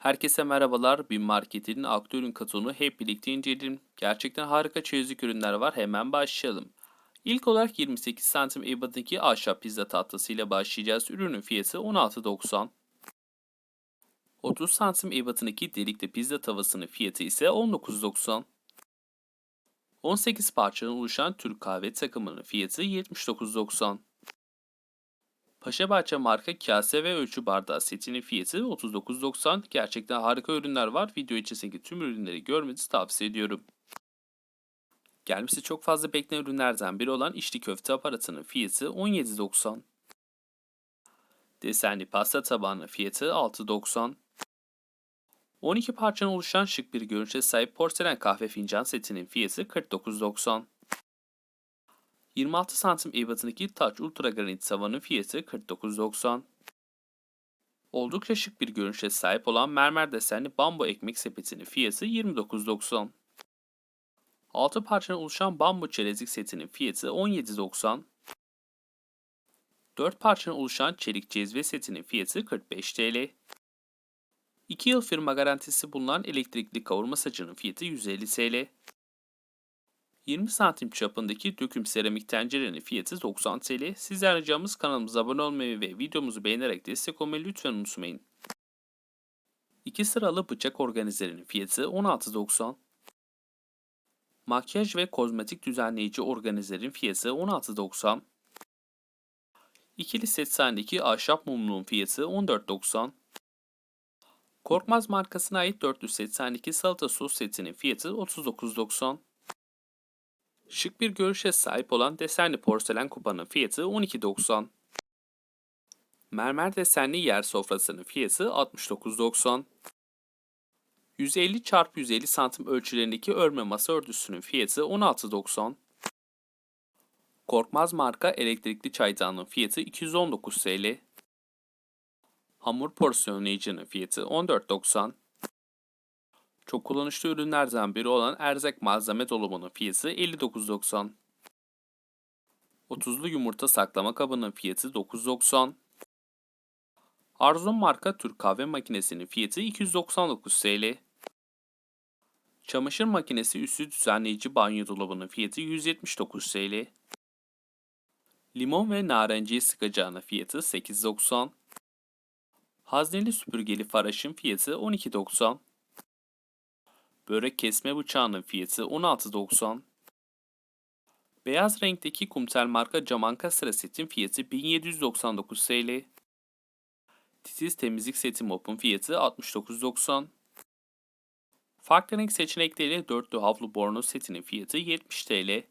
Herkese merhabalar. Bin Market'in aktüel ürün kataloğunu hep birlikte inceleyelim. Gerçekten harika çeyizlik ürünler var. Hemen başlayalım. İlk olarak 28 santim ebatındaki ahşap pizza tahtasıyla başlayacağız. Ürünün fiyatı 16.90. 30 santim ebatındaki delikli pizza tavasının fiyatı ise 19.90. 18 parçadan oluşan Türk kahve takımının fiyatı 79.90. Paşabahçe marka kase ve ölçü bardağı setinin fiyatı 39.90. Gerçekten harika ürünler var. Video içerisindeki tüm ürünleri görmenizi tavsiye ediyorum. Gelmesi çok fazla beklenen ürünlerden biri olan içli köfte aparatının fiyatı 17.90. Desenli pasta tabağının fiyatı 6.90. 12 parçadan oluşan şık bir görünüşe sahip porselen kahve fincan setinin fiyatı 49.90. 26 santim ebatındaki Touch Ultra Granit tavanın fiyatı 49.90. Oldukça şık bir görünüşe sahip olan mermer desenli bambu ekmek sepetinin fiyatı 29.90. 6 parçadan oluşan bambu çerezlik setinin fiyatı 17.90. 4 parçadan oluşan çelik cezve setinin fiyatı 45 TL. 2 yıl firma garantisi bulunan elektrikli kavurma sacının fiyatı 150 TL. 20 santim çapındaki döküm seramik tencerenin fiyatı 90 TL. Sizden ricamız kanalımıza abone olmayı ve videomuzu beğenerek destek olmayı lütfen unutmayın. 2 sıralı bıçak organizerinin fiyatı 16.90. Makyaj ve kozmetik düzenleyici organizerin fiyatı 16.90. İkili set sahnedeki ahşap mumluğun fiyatı 14.90. Korkmaz markasına ait 482 salata sos setinin fiyatı 39.90. Şık bir görüşe sahip olan desenli porselen kupanın fiyatı 12.90. Mermer desenli yer sofrasının fiyatı 69.90. 150 x 150 santim ölçülerindeki örme masa örtüsünün fiyatı 16.90. Korkmaz marka elektrikli çaydanlığın fiyatı 219 TL. Hamur porsiyonlayıcının fiyatı 14.90. Çok kullanışlı ürünlerden biri olan erzak malzeme dolabının fiyatı 59.90. 30'lu yumurta saklama kabının fiyatı 9.90. Arzum marka Türk kahve makinesinin fiyatı 299 TL. Çamaşır makinesi üstü düzenleyici banyo dolabının fiyatı 179 TL. Limon ve narenciye sıkacağının fiyatı 8.90. Hazneli süpürgeli faraşın fiyatı 12.90. Börek kesme bıçağının fiyatı 16.90. Beyaz renkteki kumtel marka Camanka sıra setin fiyatı 1799 TL. Titiz temizlik seti mopun fiyatı 69.90. Farklı renk seçenekleriyle dörtlü havlu bornoz setinin fiyatı 70 TL.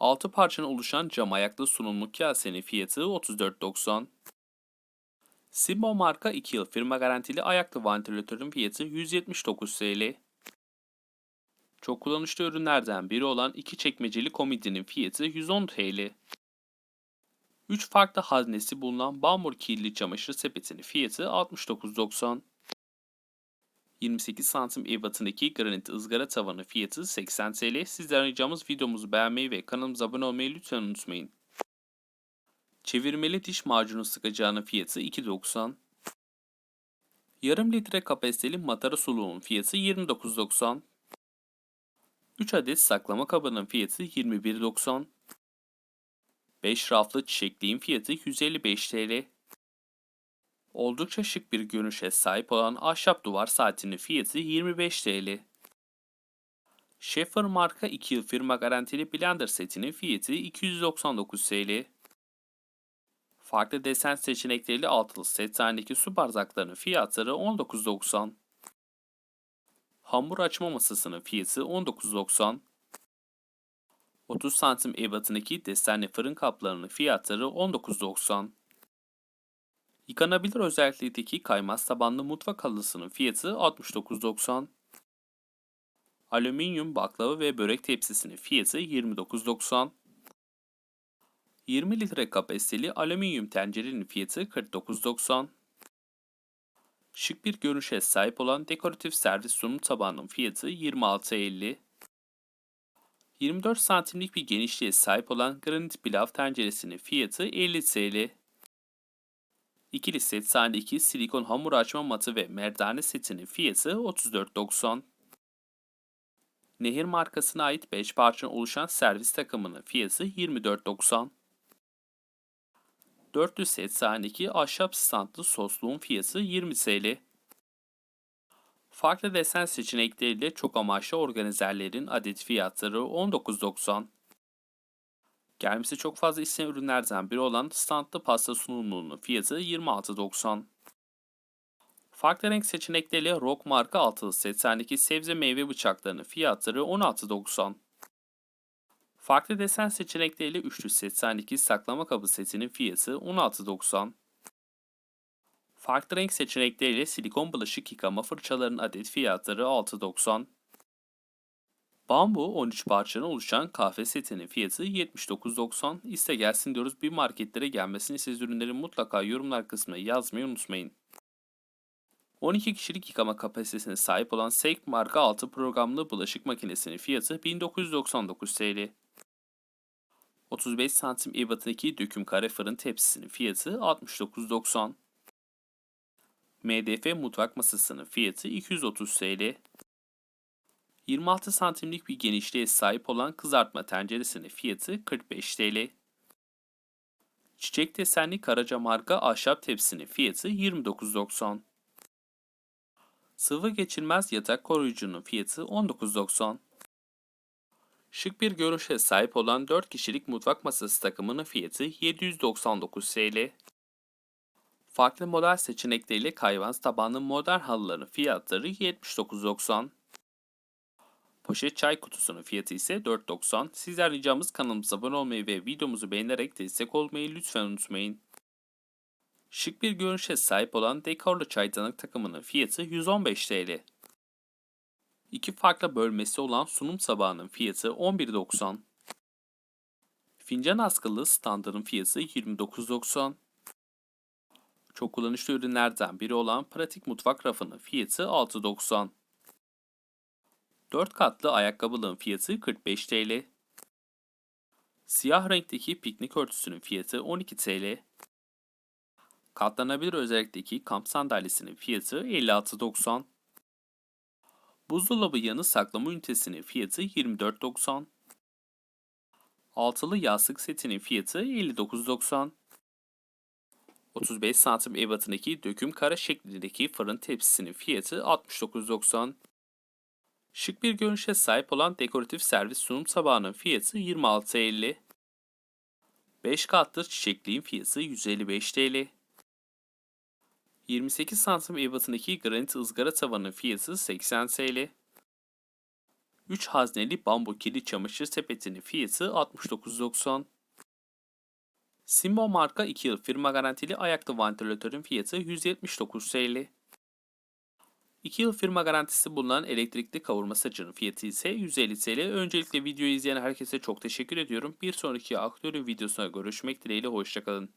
6 parçadan oluşan cam ayaklı sunumluk kasenin fiyatı 34.90. Simbo marka 2 yıl firma garantili ayaklı vantilatörün fiyatı 179 TL. Çok kullanışlı ürünlerden biri olan iki çekmeceli komodinin fiyatı 110 TL. 3 farklı haznesi bulunan bambur kirli çamaşır sepetinin fiyatı 69.90. 28 santim ebatındaki granit ızgara tavanı fiyatı 80 TL. Sizden ricamız videomuzu beğenmeyi ve kanalımıza abone olmayı lütfen unutmayın. Çevirmeli diş macunu sıkacağının fiyatı 2.90. Yarım litre kapasiteli matara suluğun fiyatı 29.90. 3 adet saklama kabının fiyatı 21.90. 5 raflı çiçekliğin fiyatı 155 TL. Oldukça şık bir görünüşe sahip olan ahşap duvar saatinin fiyatı 25 TL. Schaefer marka 2 yıl firma garantili blender setinin fiyatı 299 TL. Farklı desen seçenekleriyle altılı set halindeki su bardaklarının fiyatları 19.90. Hamur açma masasının fiyatı 19.90. 30 santim ebatındaki desenli fırın kaplarının fiyatları 19.90. Yıkanabilir özellikteki kaymaz tabanlı mutfak halısının fiyatı 69.90. Alüminyum baklava ve börek tepsisinin fiyatı 29.90. 20 litre kapasiteli alüminyum tencerenin fiyatı 49.90. Şık bir görünüşe sahip olan dekoratif servis sunum tabağının fiyatı 26.50. 24 santimlik bir genişliğe sahip olan granit pilav tenceresinin fiyatı 50 TL. İkili set sahne 2 silikon hamur açma matı ve merdane setinin fiyatı 34.90. Nehir markasına ait 5 parçadan oluşan servis takımının fiyatı 24.90. 400 set sahne 2 ahşap standlı sosluğun fiyatı 20 TL. Farklı desen seçenekleriyle çok amaçlı organizerlerin adet fiyatları 19.90. Gelmesi çok fazla istenen ürünlerden biri olan standlı pasta sunumluğunun fiyatı 26.90. Farklı renk seçenekleriyle Rock marka altılı setlerdeki sebze meyve bıçaklarının fiyatları 16.90. Farklı desen seçenekleriyle üçlü setlerdeki saklama kabı setinin fiyatı 16.90. Farklı renk seçenekleriyle silikon bulaşık yıkama fırçalarının adet fiyatları 6.90. Bambu 13 parçadan oluşan kahve setinin fiyatı 79.90. İste gelsin diyoruz. Bir marketlere gelmesini siz ürünlerin mutlaka yorumlar kısmına yazmayı unutmayın. 12 kişilik yıkama kapasitesine sahip olan Seik marka 6 programlı bulaşık makinesinin fiyatı 1999 TL. 35 santim ebatındaki döküm kare fırın tepsisinin fiyatı 69.90. MDF mutfak masasının fiyatı 230 TL. 26 santimlik bir genişliğe sahip olan kızartma tenceresinin fiyatı 45 TL. Çiçek desenli Karaca marka ahşap tepsinin fiyatı 29.90. Sıvı geçirmez yatak koruyucunun fiyatı 19.90. Şık bir görünüşe sahip olan 4 kişilik mutfak masası takımının fiyatı 799 TL. Farklı model seçenekleriyle kayvans tabanlı modern halıların fiyatları 79.90. Poşet çay kutusunun fiyatı ise 4.90. Sizler ricamız kanalımıza abone olmayı ve videomuzu beğenerek destek olmayı lütfen unutmayın. Şık bir görünüşe sahip olan dekorlu çaydanlık takımının fiyatı 115 TL. İki farklı bölmesi olan sunum tabağının fiyatı 11.90. Fincan askılı standının fiyatı 29.90. Çok kullanışlı ürünlerden biri olan pratik mutfak rafının fiyatı 6.90. 4 katlı ayakkabılığın fiyatı 45 TL. Siyah renkteki piknik örtüsünün fiyatı 12 TL. Katlanabilir özellikteki kamp sandalyesinin fiyatı 56.90. Buzdolabı yanı saklama ünitesinin fiyatı 24.90. Altılı yastık setinin fiyatı 59.90. 35 santim ebatındaki döküm kare şeklindeki fırın tepsisinin fiyatı 69.90. Şık bir görünüşe sahip olan dekoratif servis sunum tabağının fiyatı 26.50. 5 katlı çiçekliğin fiyatı 155 TL. 28 santim ebatındaki granit ızgara tavanın fiyatı 80 TL. 3 hazneli bambu kirli çamaşır sepetinin fiyatı 69.90. Simbo marka 2 yıl firma garantili ayaklı vantilatörün fiyatı 179 TL. 2 yıl firma garantisi bulunan elektrikli kavurma sacının fiyatı ise 150 TL. Öncelikle videoyu izleyen herkese çok teşekkür ediyorum. Bir sonraki aktörün videosuna görüşmek dileğiyle hoşçakalın.